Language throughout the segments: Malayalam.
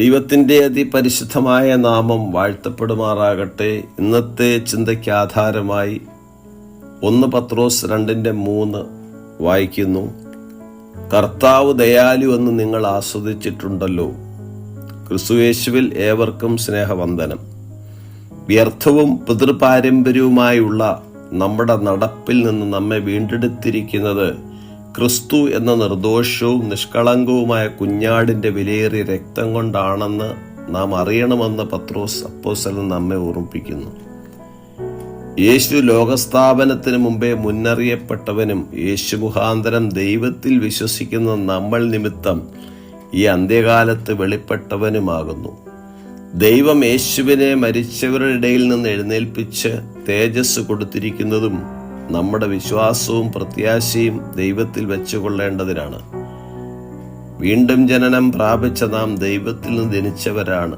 ദൈവത്തിന്റെ അതിപരിശുദ്ധമായ നാമം വാഴ്ത്തപ്പെടുമാറാകട്ടെ. ഇന്നത്തെ ചിന്തയ്ക്ക് ആധാരമായി ഒന്ന് പത്രോസ് രണ്ടിന്റെ മൂന്ന് വായിക്കുന്നു. കർത്താവ് ദയാലു എന്ന് നിങ്ങൾ ആസ്വദിച്ചിട്ടുണ്ടല്ലോ. ക്രിസ്തുയേശുവിൽ ഏവർക്കും സ്നേഹവന്ദനം. വ്യർത്ഥവും പിതൃപാരമ്പര്യവുമായുള്ള നമ്മുടെ നടപ്പിൽ നിന്ന് നമ്മെ വീണ്ടെടുത്തിരിക്കുന്നത് ക്രിസ്തു എന്ന നിർദോഷവും നിഷ്കളങ്കവുമായ കുഞ്ഞാടിന്റെ വിലയേറിയ രക്തം കൊണ്ടാണെന്ന് നാം അറിയണമെന്ന് പത്രോസ് അപ്പോസലൻ നമ്മെ ഓർമ്മിപ്പിക്കുന്നു. യേശു ലോകസ്ഥാപനത്തിന് മുമ്പേ മുന്നറിയപ്പെട്ടവനും യേശു മുഖാന്തരം ദൈവത്തിൽ വിശ്വസിക്കുന്ന നമ്മൾ നിമിത്തം ഈ അന്ത്യകാലത്ത് വെളിപ്പെട്ടവനുമാകുന്നു. ദൈവം യേശുവിനെ മരിച്ചവരുടെ ഇടയിൽ നിന്ന് എഴുന്നേൽപ്പിച്ച് തേജസ് കൊടുത്തിരിക്കുന്നതും നമ്മുടെ വിശ്വാസവും പ്രത്യാശയും ദൈവത്തിൽ വെച്ചുകൊള്ളേണ്ടതിനാണ്. വീണ്ടും ജനനം പ്രാപിച്ച നാം ദൈവത്തിൽ നിന്ന് ജനിച്ചവരാണ്.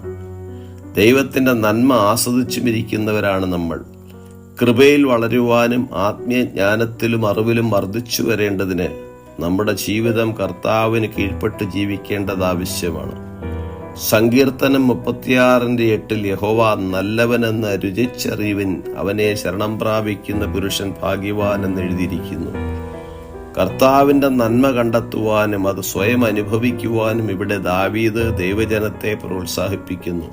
ദൈവത്തിന്റെ നന്മ ആസ്വദിച്ചുമിരിക്കുന്നവരാണ് നമ്മൾ. കൃപയിൽ വളരുവാനും ആത്മീയജ്ഞാനത്തിലും അറിവിലും വർദ്ധിച്ചു വരേണ്ടതിന് നമ്മുടെ ജീവിതം കർത്താവിന് കീഴ്പ്പെട്ട് ജീവിക്കേണ്ടത് ആവശ്യമാണ്. സങ്കീർത്തനം മുപ്പത്തിയാറിന്റെ എട്ടിൽ യഹോവ നല്ലവനെന്ന് രുചിച്ചറിവിൻ അവനെ ശരണം പ്രാപിക്കുന്ന പുരുഷൻ ഭാഗ്യവാൻ എന്ന് എഴുതിയിരിക്കുന്നു. കർത്താവിന്റെ നന്മ കണ്ടെത്തുവാനും അത് സ്വയം അനുഭവിക്കുവാനും ഇവിടെ ദാവീദ് ദൈവജനത്തെ പ്രോത്സാഹിപ്പിക്കുന്നു.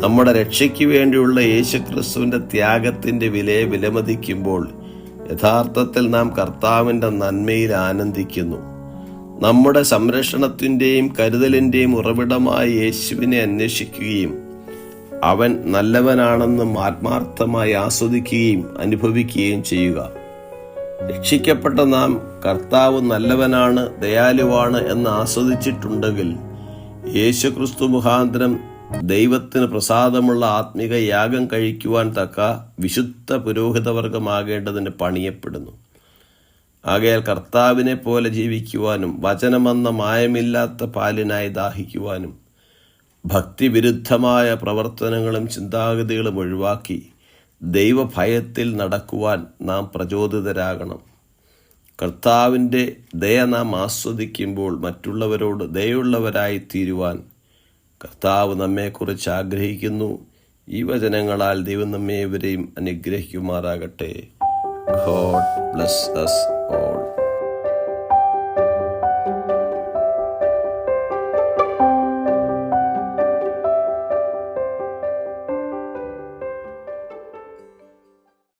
നമ്മുടെ രക്ഷയ്ക്ക് വേണ്ടിയുള്ള യേശുക്രിസ്തുവിന്റെ ത്യാഗത്തിന്റെ വിലയെ വിലമതിക്കുമ്പോൾ യഥാർത്ഥത്തിൽ നാം കർത്താവിന്റെ നന്മയിൽ ആനന്ദിക്കുന്നു. നമ്മുടെ സംരക്ഷണത്തിന്റെയും കരുതലിന്റെയും ഉറവിടമായ യേശുവിനെ അന്വേഷിക്കുകയും അവൻ നല്ലവനാണെന്നും ആത്മാർത്ഥമായി ആസ്വദിക്കുകയും അനുഭവിക്കുകയും ചെയ്യുക. രക്ഷിക്കപ്പെട്ട നാം കർത്താവ് നല്ലവനാണ് ദയാലുവാണ് എന്ന് ആസ്വദിച്ചിട്ടുണ്ടെങ്കിൽ യേശുക്രിസ്തു മുഖാന്തരം ദൈവത്തിന് പ്രസാദമുള്ള ആത്മിക യാഗം കഴിക്കുവാൻ തക്ക വിശുദ്ധ പുരോഹിതവർഗമാകേണ്ടതിന് പണിയപ്പെടുന്നു. ആകയാൽ കർത്താവിനെ പോലെ ജീവിക്കുവാനും വചനമെന്ന മായമില്ലാത്ത പാലിനായി ദാഹിക്കുവാനും ഭക്തിവിരുദ്ധമായ പ്രവർത്തനങ്ങളും ചിന്താഗതികളും ഒഴിവാക്കി ദൈവഭയത്തിൽ നടക്കുവാൻ നാം പ്രചോദിതരാകണം. കർത്താവിന്റെ ദയ നാം ആസ്വദിക്കുമ്പോൾ മറ്റുള്ളവരോട് ദയുള്ളവരായി തീരുവാൻ കർത്താവ് നമ്മെക്കുറിച്ച് ആഗ്രഹിക്കുന്നു. ഈ വചനങ്ങളാൽ ദൈവം നമ്മെ ഇവരെയും അനുഗ്രഹിക്കുമാറാകട്ടെ. God bless us. or